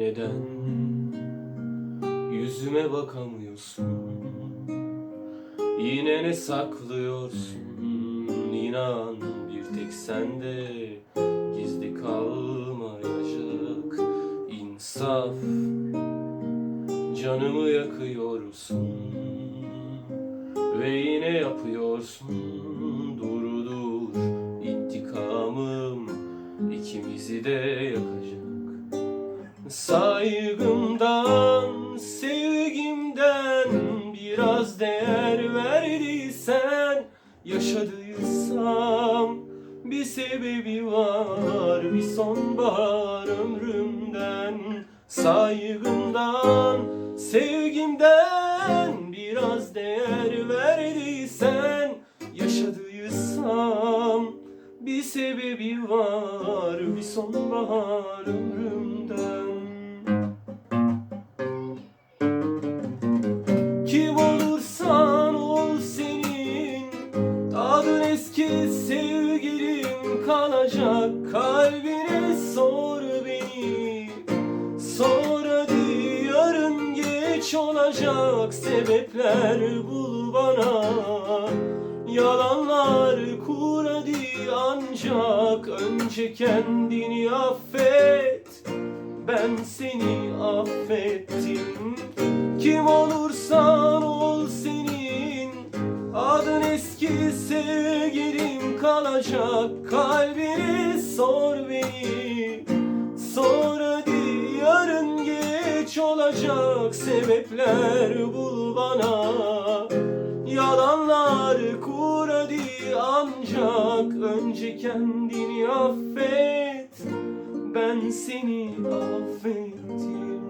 Neden? Yüzüme bakamıyorsun. Yine ne saklıyorsun? İnan bir tek sende Gizli kalmayacak insaf. Canımı yakıyorsun Ve yine yapıyorsun. Dur Saygımdan, sevgimden biraz değer verdiysen Yaşadıysam bir sebebi var bir sonbahar ömrümden. Saygımdan, sevgimden biraz değer verdiysen Yaşadıysam bir sebebi var bir sonbahar ömrümden sevgilin kalacak Kalbine sor beni. Sor hadi geç olacak Sebepler bul bana. Yalanlar kur hadi ancak Önce kendini affet. Ben seni affettim. Kim olursan sevgilim kalacak. Kalbini sor beni. Sor hadi yarın geç olacak. Sebepler bul bana. Yalanlar kur hadi ancak. Önce kendini affet. Ben seni affettim